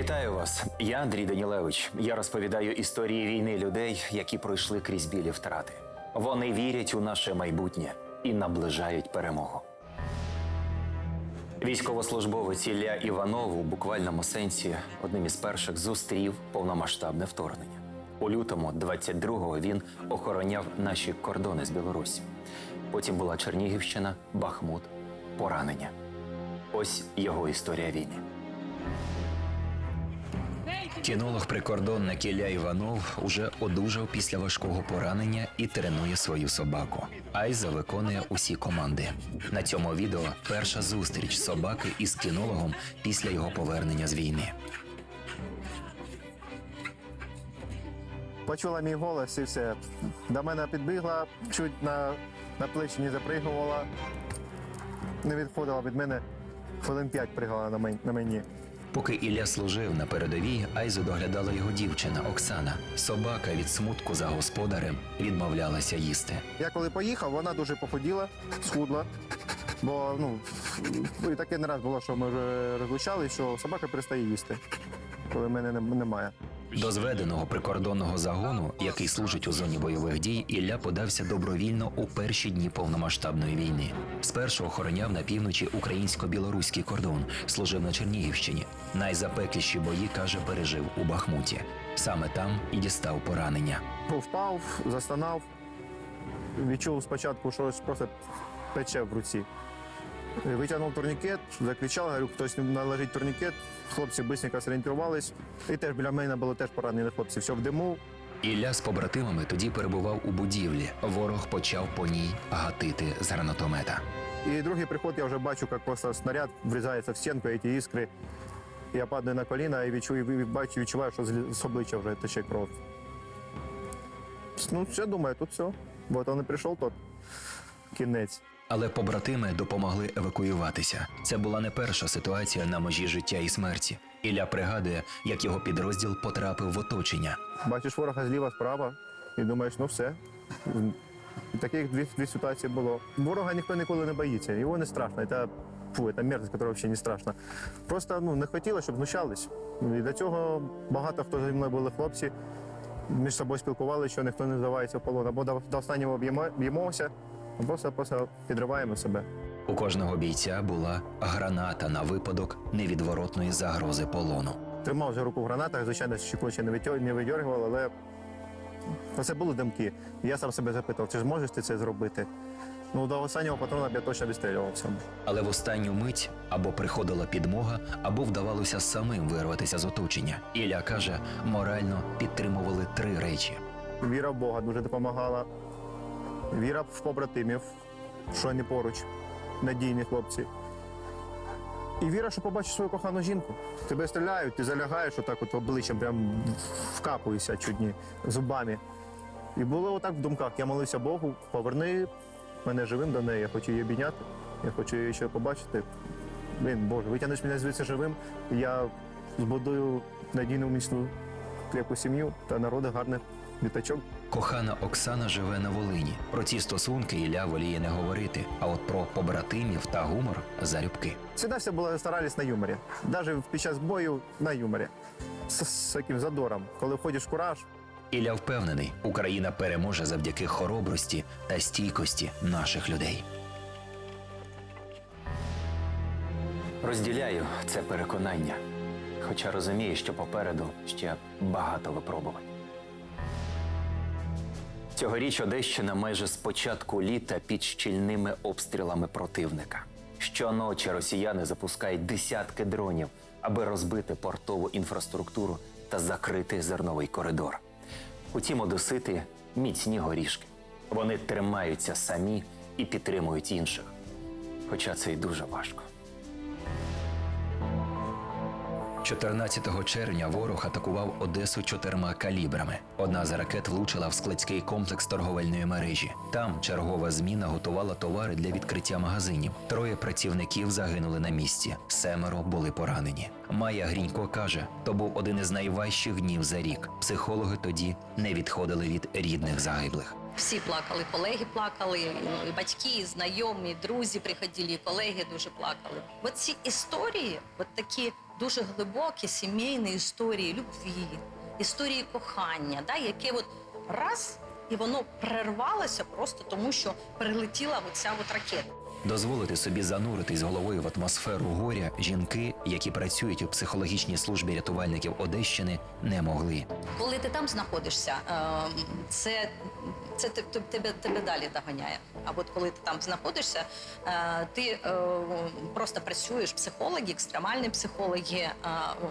Вітаю вас. Я Андрій Данілевич. Я розповідаю історії війни людей, які пройшли крізь білі втрати. Вони вірять у наше майбутнє і наближають перемогу. Військовослужбовець Ілля Іванов у буквальному сенсі одним із перших зустрів повномасштабне вторгнення. У лютому 22-го він охороняв наші кордони з Білорусі. Потім була Чернігівщина, Бахмут, поранення. Ось його історія війни. Кінолог-прикордонник Ілля Іванов уже одужав після важкого поранення і тренує свою собаку. Айза виконує усі команди. На цьому відео перша зустріч собаки із кінологом після його повернення з війни. Почула мій голос і все. До мене підбігла, чуть на, на плечі не запригувала, не відходила від мене. Хвилин п'ять пригала на мені. Поки Ілля служив на передовій, Айзу доглядала його дівчина Оксана. Собака від смутку за господарем відмовлялася їсти. Я коли поїхав, вона дуже похуділа, схудла. Бо ну, і таке не раз було, що ми розлучали, що собака перестає їсти, коли мене немає. До зведеного прикордонного загону, який служить у зоні бойових дій, Ілля подався добровільно у перші дні повномасштабної війни. Спершу охороняв на півночі українсько-білоруський кордон, служив на Чернігівщині. Найзапекліші бої каже, пережив у Бахмуті. Саме там і дістав поранення. Впав, застонав, відчув спочатку, що щось просто пече в руці. Витягнув турнікет, закричав, говорю, хтось наложить турнікет. Хлопці швидко зорієнтувались. І теж біля мене було теж поранені хлопці. Все в диму. Ілля з побратимами тоді перебував у будівлі. Ворог почав по ній гатити з гранатомета. І другий приход я вже бачу, як просто снаряд врізається в стінку, і ті іскри. Я падаю на коліна і відчую, бачу, відчуваю, що з з обличчя вже тече кров. Ну, все, думаю, тут все. Бо то не прийшов, то кінець. Але побратими допомогли евакуюватися. Це була не перша ситуація на межі життя і смерті. Ілля пригадує, як його підрозділ потрапив в оточення. Бачиш ворога зліва, справа, і думаєш, ну все. Таких дві, дві ситуації було. Ворога ніхто ніколи не боїться, його не страшно. Це, фу, це мерзость, яка взагалі не страшна. Просто ну, не хотіли, щоб знущались. Ну, І до цього багато хто зі мною були хлопці, між собою спілкувалися, що ніхто не здавається в полон. Або до, останнього б'ємо- б'ємося, або просто, просто підриваємо себе. У кожного бійця була граната на випадок невідворотної загрози полону. Тримав вже руку в гранатах, звичайно, щекоче не видьоргував, але це були думки. Я сам себе запитав, чи зможеш ти це зробити? Ну, до останнього патрона б я точно відстрілювався. Але в останню мить або приходила підмога, або вдавалося самим вирватися з оточення. Ілля каже, морально підтримували три речі: Віра в Бога дуже допомагала. Віра в побратимів, що вони поруч, надійні хлопці. І віра, що побачиш свою кохану жінку. Тебе стріляють, ти залягаєш отак от обличчям, прям вкапуєшся чудні зубами. І було отак в думках. Я молився Богу, поверни мене живим до неї, я хочу її обійняти, я хочу її ще побачити. Блін, Боже, витягнеш мене звідси живим, я збудую надійну міцну крепку сім'ю та народи гарних діточок. Кохана Оксана живе на Волині. Про ці стосунки Ілля воліє не говорити, а от про побратимів та гумор залюбки. Всегда все було старались на юморі. Навіть під час бою на юморі. З, з таким задором. Коли входиш в кураж, Ілля впевнений, Україна переможе завдяки хоробрості та стійкості наших людей. Розділяю це переконання, хоча розумію, що попереду ще багато випробувань. Цьогоріч Одещина майже з початку літа під щільними обстрілами противника. Щоночі росіяни запускають десятки дронів, аби розбити портову інфраструктуру та закрити зерновий коридор. Утім, одесити міцні горішки. Вони тримаються самі і підтримують інших. Хоча це й дуже важко. 14 червня ворог атакував Одесу чотирма калібрами. Одна з ракет влучила в складський комплекс торговельної мережі. Там чергова зміна готувала товари для відкриття магазинів. Троє працівників загинули на місці, семеро були поранені. Майя Грінько каже, то був один із найважчих днів за рік. Психологи тоді не відходили від рідних загиблих. Всі плакали, колеги плакали, і- і батьки, і знайомі, і друзі приходили, і колеги дуже плакали. От ці історії, от такі дуже глибокі сімейні історії любві, історії кохання, да, яке от раз і воно перервалося просто тому, що прилетіла оця от ракета. Дозволити собі зануритись головою в атмосферу горя жінки, які працюють у психологічній службі рятувальників Одещини, не могли. Коли ти там знаходишся, ем, це, це те- те- тебе, тебе далі доганяє. А от коли ти там знаходишся, е, ти е, просто працюєш, психологи, екстремальні психологи, е,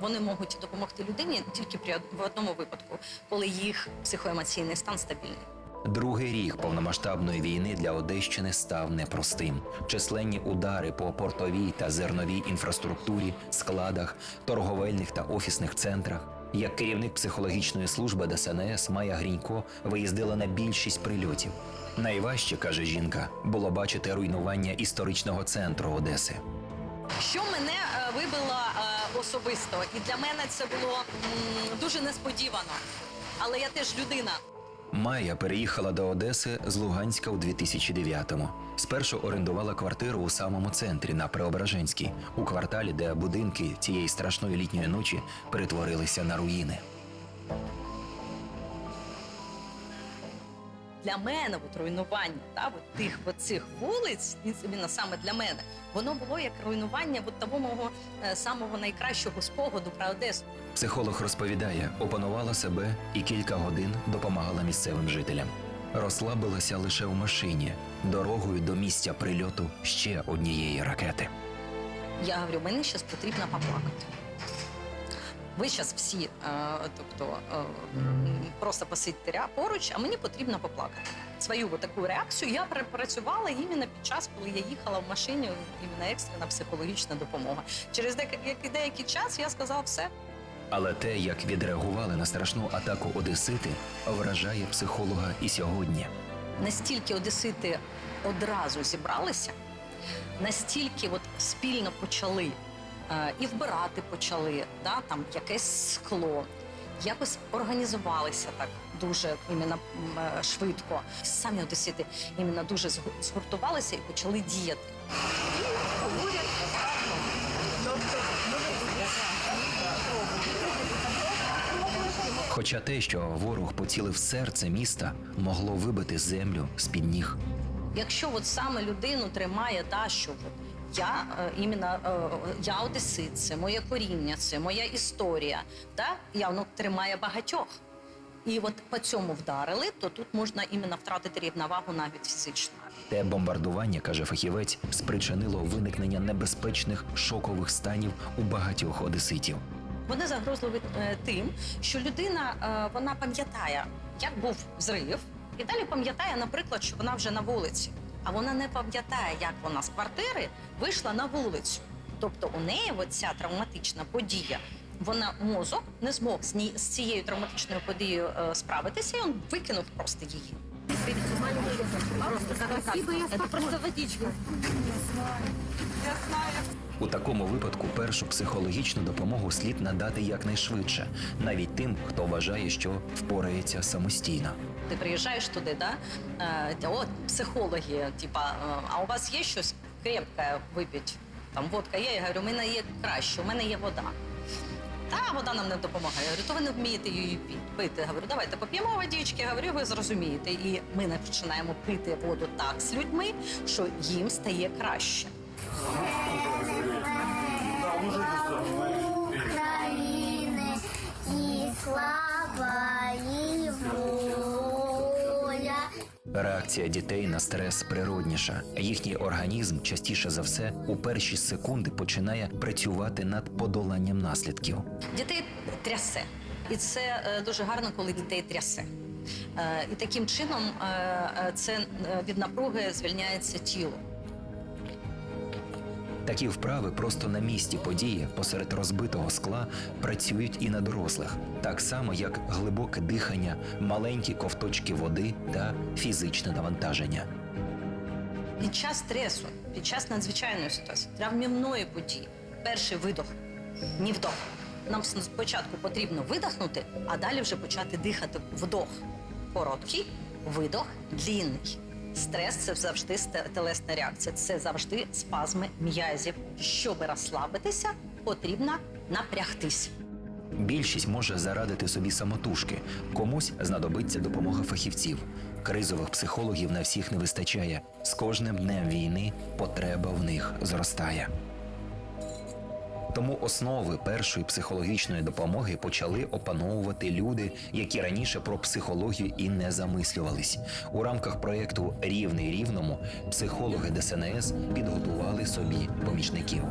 вони можуть допомогти людині тільки при в одному випадку, коли їх психоемоційний стан стабільний. Другий рік повномасштабної війни для Одещини став непростим. Численні удари по портовій та зерновій інфраструктурі, складах, торговельних та офісних центрах. Як керівник психологічної служби ДСНС Майя Грінько виїздила на більшість прильотів. Найважче, каже жінка, було бачити руйнування історичного центру Одеси. Що мене е, вибило е, особисто, і для мене це було дуже несподівано. Але я теж людина. Майя переїхала до Одеси з Луганська у 2009-му. Спершу орендувала квартиру у самому центрі на Преображенській, у кварталі, де будинки цієї страшної літньої ночі перетворилися на руїни. Для мене от руйнування та, от тих от цих вулиць, іменно саме для мене, воно було як руйнування от того мого е, самого найкращого спогаду про Одесу. Психолог розповідає, опанувала себе і кілька годин допомагала місцевим жителям. Розслабилася лише в машині, дорогою до місця прильоту ще однієї ракети. Я говорю, мені зараз потрібно поплакати. Ви зараз всі, е, тобто е, просто посидьте поруч, а мені потрібно поплакати. Свою таку реакцію я перепрацювала іменно під час, коли я їхала в машині, іменно екстрена психологічна допомога. Через деякий, деякий час я сказала все, Але те, як відреагували на страшну атаку Одесити, вражає психолога і сьогодні. настільки одесити одразу зібралися, настільки от спільно почали і вбирати почали, да, там якесь скло, якось організувалися так дуже іменно е, швидко. Самі одесити іменно дуже згуртувалися і почали діяти. Хоча те, що ворог поцілив серце міста, могло вибити землю з під ніг. Якщо от саме людину тримає та, що от я е, іменно е, я одесит, це моє коріння, це моя історія, та я воно тримає багатьох. І от по цьому вдарили, то тут можна іменно втратити рівновагу навіть фізично. Те бомбардування, каже фахівець, спричинило виникнення небезпечних шокових станів у багатьох одеситів. Вони загрозливі е, тим, що людина е, вона пам'ятає, як був зрив, і далі пам'ятає, наприклад, що вона вже на вулиці, а вона не пам'ятає, як вона з квартири вийшла на вулицю. Тобто у неї оця травматична подія. Вона мозок не змог з, ні, з цією травматичною подією е, справитися, і він викинув просто її. Это просто водичка. У такому випадку першу психологічну допомогу слід надати якнайшвидше, навіть тим, хто вважає, що впорається самостійно. Ти приїжджаєш туди, да? от психологи, типа, а у вас є щось крепке випити? Там водка є, я говорю, у мене є краще, у мене є вода. Та вода нам не допомагає. Я говорю, то ви не вмієте її пити. Говорю, давайте поп'ємо водички. Говорю, ви зрозумієте. І ми не починаємо пити воду так з людьми, що їм стає краще. України і слава і воля. Реакція дітей на стрес природніша. Їхній організм частіше за все у перші секунди починає працювати над подоланням наслідків. Дітей трясе. І це е, дуже гарно, коли дітей трясе. Е, і таким чином е, це від напруги звільняється тіло. Такі вправи просто на місці події посеред розбитого скла працюють і на дорослих, так само як глибоке дихання, маленькі ковточки води та фізичне навантаження. Під час стресу, під час надзвичайної ситуації, травмівної події, перший видох, ні вдох. Нам спочатку потрібно видихнути, а далі вже почати дихати вдох. Короткий, видох длінний. Стрес це завжди телесна реакція, це завжди спазми м'язів. Щоб розслабитися, потрібно напрягтись. Більшість може зарадити собі самотужки, комусь знадобиться допомога фахівців. Кризових психологів на всіх не вистачає. З кожним днем війни потреба в них зростає. Тому основи першої психологічної допомоги почали опановувати люди, які раніше про психологію і не замислювались. У рамках проєкту Рівний рівному психологи ДСНС підготували собі помічників.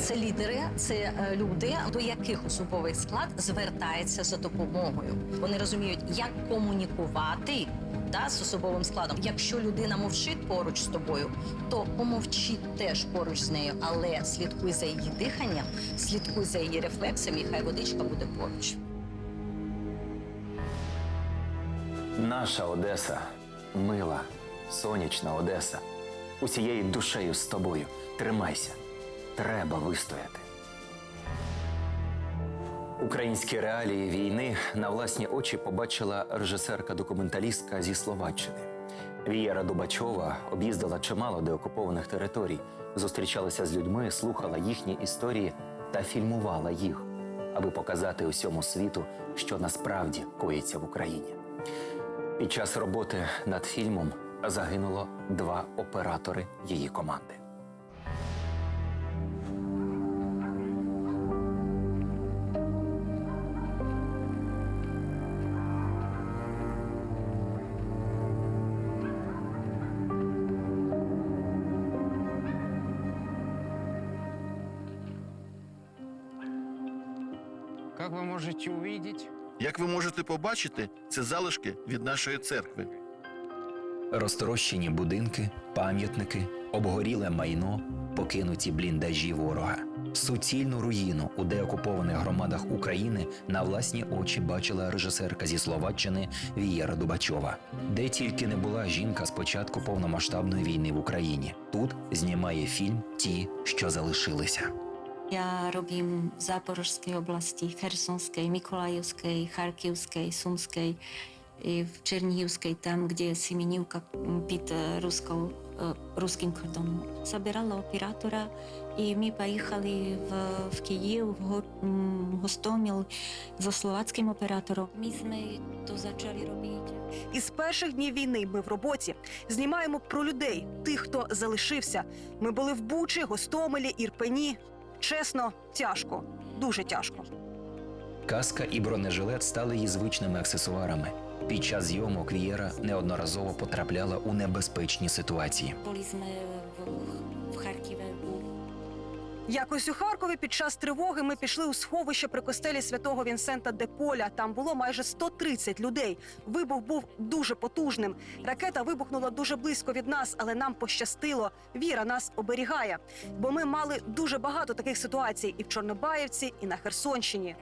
Це лідери, це е, люди, до яких особовий склад звертається за допомогою. Вони розуміють, як комунікувати да, з особовим складом. Якщо людина мовчить поруч з тобою, то помовчи теж поруч з нею, але слідкуй за її диханням, слідкуй за її рефлексами, хай водичка буде поруч. Наша Одеса мила, сонячна Одеса. Усією душею з тобою. Тримайся. Треба вистояти. Українські реалії війни на власні очі побачила режисерка-документалістка зі Словаччини. Вієра Дубачова об'їздила чимало деокупованих територій, зустрічалася з людьми, слухала їхні історії та фільмувала їх, аби показати усьому світу, що насправді коїться в Україні. Під час роботи над фільмом загинуло два оператори її команди. Как вы можете увидеть, Як ви можете побачити, це залишки від нашої церкви. Розтрощені будинки, пам'ятники, обгоріле майно, покинуті бліндажі ворога. Суцільну руїну у деокупованих громадах України на власні очі бачила режисерка зі Словаччини Вієра Дубачова. Де тільки не була жінка з початку повномасштабної війни в Україні. Тут знімає фільм Ті, що залишилися. Ja robím v záporožskej oblasti, Chersonskej, Mikolajovskej, Charkivskej, Sumskej, i v Černihivskej, tam, kde mi Nivka під русkou, е, русским кордоном. Забирала оператора, і ми поїхали в, в Київ, в Гостоміл за словацьким оператором. Ми ми то почали робити. Із перших днів війни ми в роботі знімаємо про людей, тих, хто залишився. Ми були в Бучі, Гостомелі, Ірпені. Чесно, тяжко, дуже тяжко. Каска і бронежилет стали її звичними аксесуарами. Під час зйомок Вієра неодноразово потрапляла у небезпечні ситуації. Якось у Харкові під час тривоги ми пішли у сховище при костелі святого Вінсента де Поля. Там було майже 130 людей. Вибух був дуже потужним. Ракета вибухнула дуже близько від нас, але нам пощастило. Віра нас оберігає. Бо ми мали дуже багато таких ситуацій і в Чорнобаївці, і на Херсонщині.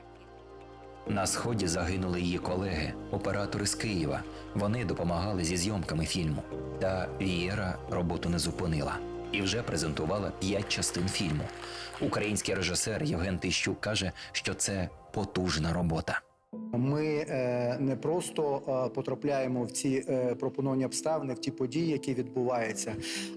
На сході загинули її колеги, оператори з Києва. Вони допомагали зі зйомками фільму. Та Вієра роботу не зупинила і вже презентувала п'ять частин фільму. Український режисер Євген Тищук каже, що це потужна робота. Ми е, не просто е, потрапляємо в ці е, пропоновані обставини, в ті події, які відбуваються,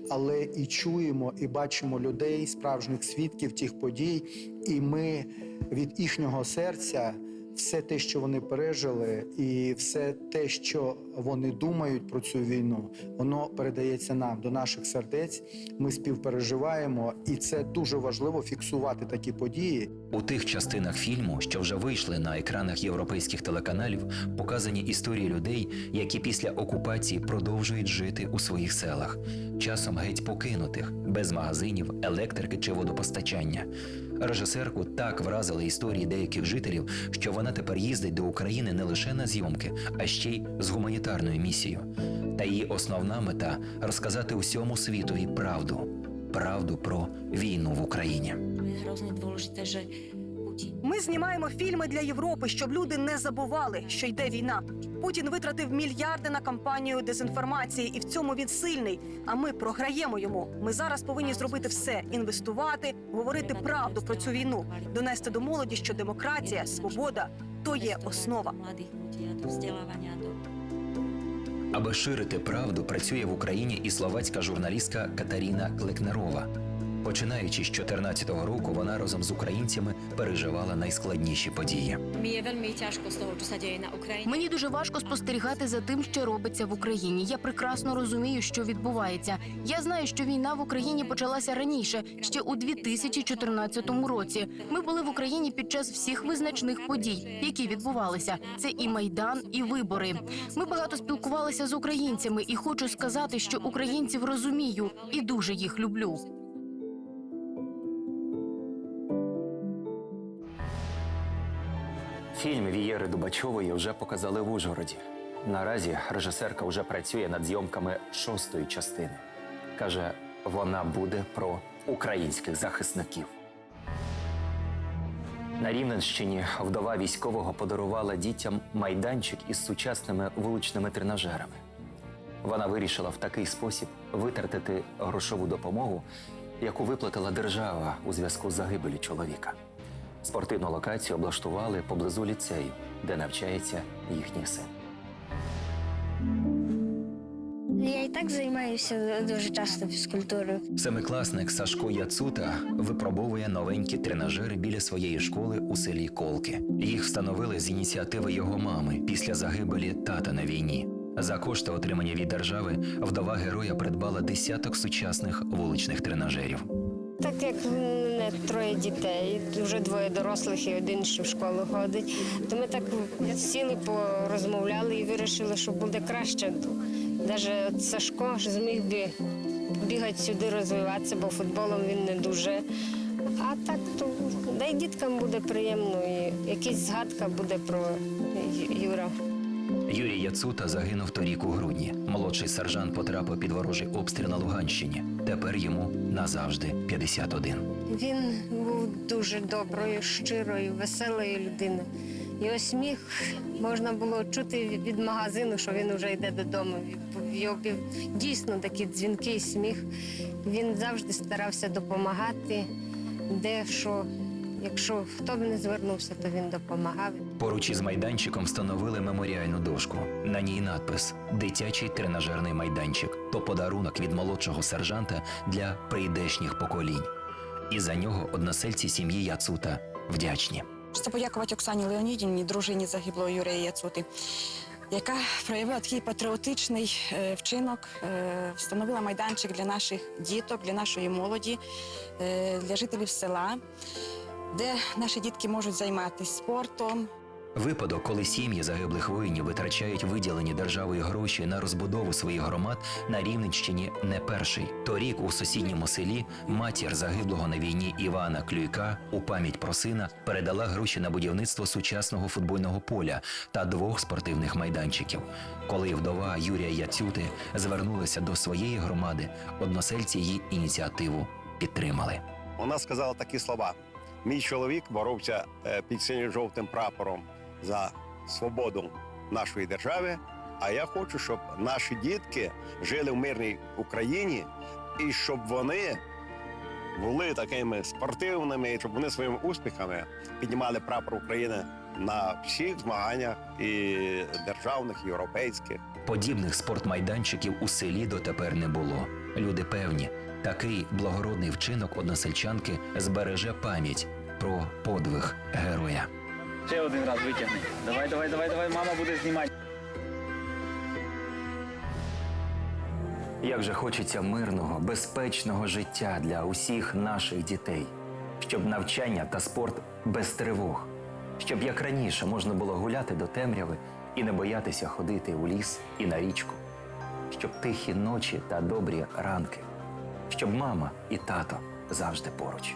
але і чуємо, і бачимо людей, справжніх свідків тих подій, і ми від їхнього серця. Все те, що вони пережили, і все те, що вони думають про цю війну, воно передається нам до наших сердець. Ми співпереживаємо, і це дуже важливо фіксувати такі події. У тих частинах фільму, що вже вийшли на екранах європейських телеканалів, показані історії людей, які після окупації продовжують жити у своїх селах, часом геть покинутих, без магазинів, електрики чи водопостачання. Режисерку так вразили історії деяких жителів, що вона тепер їздить до України не лише на зйомки, а ще й з гуманітарною місією. Та її основна мета розказати усьому світові правду, правду про війну в Україні. je hrozně dôležité, Ми знімаємо фільми для Європи, щоб люди не забували, що йде війна. Путін витратив мільярди на кампанію дезінформації, і в цьому він сильний. А ми програємо йому. Ми зараз повинні зробити все: інвестувати, говорити правду про цю війну, донести до молоді, що демократія, свобода то є основа. Аби ширити правду, працює в Україні і словацька журналістка Катаріна Клекнерова. Починаючи з 2014 року, вона разом з українцями переживала найскладніші події. Мені дуже важко спостерігати за тим, що робиться в Україні. Я прекрасно розумію, що відбувається. Я знаю, що війна в Україні почалася раніше, ще у 2014 році. Ми були в Україні під час всіх визначних подій, які відбувалися. Це і майдан, і вибори. Ми багато спілкувалися з українцями, і хочу сказати, що українців розумію і дуже їх люблю. Фільм Вієри Дубачової вже показали в Ужгороді. Наразі режисерка вже працює над зйомками шостої частини. Каже, вона буде про українських захисників. На Рівненщині вдова військового подарувала дітям майданчик із сучасними вуличними тренажерами. Вона вирішила в такий спосіб витратити грошову допомогу, яку виплатила держава у зв'язку з загибелі чоловіка. Спортивну локацію облаштували поблизу ліцею, де навчається їхній син. Я і так займаюся дуже часто фізкультурою. Семикласник Сашко Яцута випробовує новенькі тренажери біля своєї школи у селі Колки. Їх встановили з ініціативи його мами після загибелі тата на війні. За кошти, отримані від держави, вдова героя придбала десяток сучасних вуличних тренажерів. Так як в мене троє дітей, вже двоє дорослих і один ще в школу ходить, то ми так сіли, порозмовляли і вирішили, що буде краще. Навіть Сашко зміг би бігати сюди, розвиватися, бо футболом він не дуже. А так то да й діткам буде приємно, і якась згадка буде про Юра. Юрій Яцута загинув торік у грудні. Молодший сержант потрапив під ворожий обстріл на Луганщині. Тепер йому назавжди 51. Він був дуже доброю, щирою, веселою людиною. Його сміх можна було чути від- магазину, що він вже йде додому. Його був дійсно такий дзвінкий сміх. Він завжди старався допомагати, де що. Якщо хто б не звернувся, то він допомагав. Поруч із майданчиком встановили меморіальну дошку. На ній надпис Дитячий тренажерний майданчик то подарунок від молодшого сержанта для прийдешніх поколінь. І за нього односельці сім'ї Яцута вдячні. Це подякувати Оксані Леонідівні, дружині загиблого Юрія Яцути, яка проявила такий патріотичний е, вчинок, е, встановила майданчик для наших діток, для нашої молоді, е, для жителів села, де наші дітки можуть займатися спортом, Випадок, коли сім'ї загиблих воїнів витрачають виділені державою гроші на розбудову своїх громад на Рівненщині не перший. Торік у сусідньому селі матір загиблого на війні Івана Клюйка у пам'ять про сина передала гроші на будівництво сучасного футбольного поля та двох спортивних майданчиків. Коли вдова Юрія Яцюти звернулася до своєї громади, односельці її ініціативу підтримали. Вона сказала такі слова: мій чоловік боровся е, під синьо-жовтим прапором за свободу нашої держави. А я хочу, щоб наші дітки жили в мирній Україні і щоб вони були такими спортивними, і щоб вони своїми успіхами піднімали прапор України на всіх змаганнях і державних, і європейських. Подібних спортмайданчиків у селі дотепер не було. Люди певні, такий благородний вчинок односельчанки збереже пам'ять про подвиг героя. Ще один раз витягни. Давай, давай, давай, давай, мама буде знімати. Як же хочеться мирного, безпечного життя для усіх наших дітей, щоб навчання та спорт без тривог, щоб як раніше можна було гуляти до темряви і не боятися ходити у ліс і на річку, щоб тихі ночі та добрі ранки, щоб мама і тато завжди поруч.